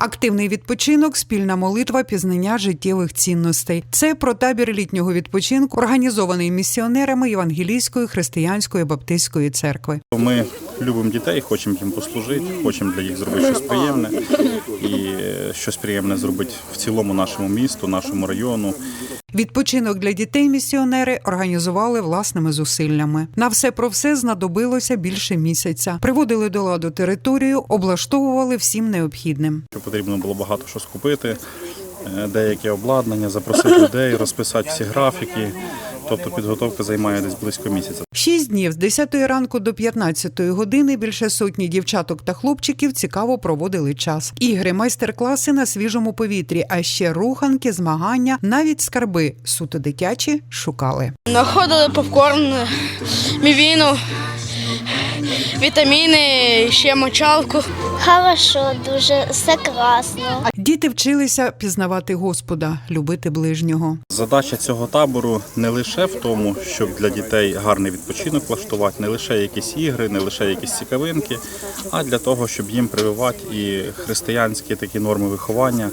Активний відпочинок, спільна молитва, пізнання життєвих цінностей. Це про табір літнього відпочинку, організований місіонерами Євангелійської християнської баптистської церкви. Ми любимо дітей, хочемо їм послужити, хочемо для їх зробити щось приємне і е, щось приємне зробити в цілому нашому місту, нашому району. Відпочинок для дітей місіонери організували власними зусиллями. На все про все знадобилося більше місяця. Приводили до ладу територію, облаштовували всім необхідним. Потрібно було багато що скупити, е, деяке обладнання, запросити людей, розписати всі графіки. Тобто підготовка займає десь близько місяця. Шість днів з 10 ранку до 15 години більше сотні дівчаток та хлопчиків цікаво проводили час. Ігри, майстер-класи на свіжому повітрі, а ще руханки, змагання, навіть скарби суто дитячі шукали. Находили попкорн, мівіну, вітаміни, ще мочалку. Хорошо, дуже все класно. Діти вчилися пізнавати Господа, любити ближнього. Задача цього табору не лише в тому, щоб для дітей гарний відпочинок влаштувати, не лише якісь ігри, не лише якісь цікавинки, а для того, щоб їм прививати і християнські такі норми виховання,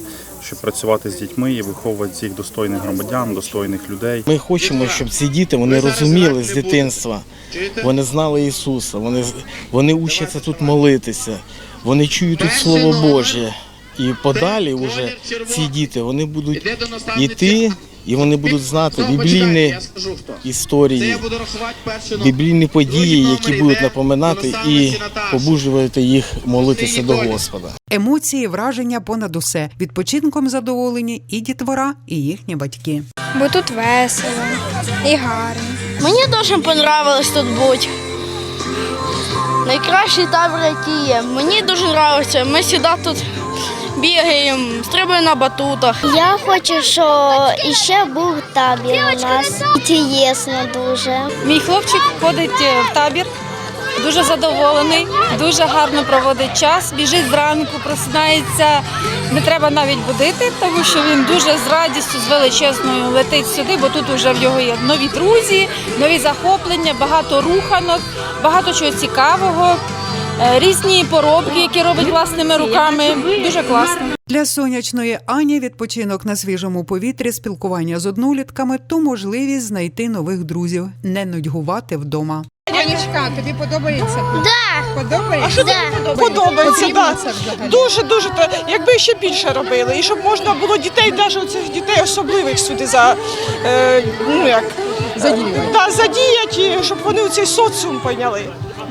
щоб працювати з дітьми і виховувати цих їх достойних громадян, достойних людей. Ми хочемо, щоб ці діти вони розуміли з дитинства. Вони знали Ісуса, вони, вони учаться тут молитися, вони чують тут Слово Боже. І подалі вже ці діти вони будуть йти і вони будуть знати біблійні історії, біблійні події, які будуть напоминати і побужувати їх молитися до Господа. Емоції, враження понад усе. Відпочинком задоволені і дітвора, і їхні батьки. бо тут весело і гарно. Мені дуже понравилось тут бути. Найкращий табір, який є. Мені дуже подобається. Ми сюди тут бігаємо, стрибаємо на батутах. Я хочу, щоб іще був табір у нас. Інтересно дуже. Мій хлопчик ходить е, в табір, дуже задоволений, дуже гарно проводить час. Біжить зранку, просинається. Не треба навіть будити, тому що він дуже з радістю, з величезною летить сюди, бо тут вже в його є нові друзі, нові захоплення, багато руханок, багато чого цікавого, різні поробки, які робить власними руками. Дуже класно. Для сонячної Ані відпочинок на свіжому повітрі, спілкування з однолітками то можливість знайти нових друзів, не нудьгувати вдома. Анічка, тобі подобається? Да, Подобається? да. Подобається, да. Дуже дуже то якби ще більше робили, і щоб можна було дітей, навіть цих дітей особливих сюди за е, ну як Задіювати. да, задіяти, щоб вони у цей соціум поняли.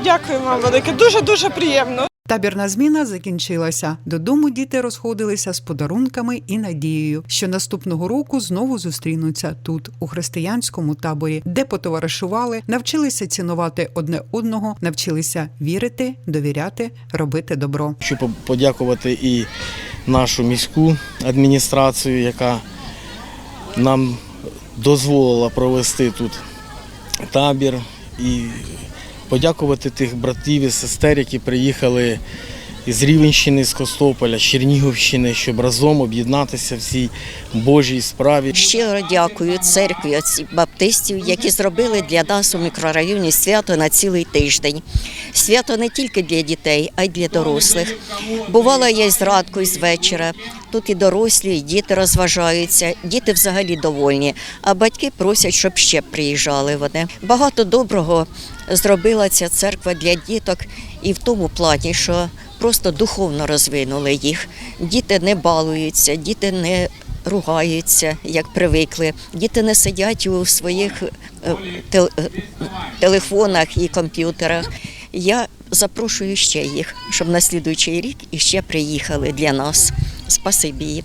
Дякую вам велике. Дуже дуже приємно. Табірна зміна закінчилася. Додому діти розходилися з подарунками і надією, що наступного року знову зустрінуться тут, у християнському таборі, де потоваришували, навчилися цінувати одне одного, навчилися вірити, довіряти, робити добро. Хочу по- подякувати і нашу міську адміністрацію, яка нам дозволила провести тут табір, і подякувати тих братів і сестер, які приїхали із Рівенщини, з Костополя, з Чернігівщини, щоб разом об'єднатися в цій Божій справі. Щиро дякую церкві баптистів, які зробили для нас у мікрорайоні свято на цілий тиждень. Свято не тільки для дітей, а й для дорослих. Бувала я зранку, і з вечора. Тут і дорослі, і діти розважаються. Діти взагалі довольні, а батьки просять, щоб ще приїжджали вони. Багато доброго зробила ця церква для діток і в тому плані, що просто духовно розвинули їх. Діти не балуються, діти не ругаються, як привикли. Діти не сидять у своїх е, е, телефонах і комп'ютерах. Я запрошую ще їх, щоб на слідуючий рік іще приїхали для нас. Спасибі їм.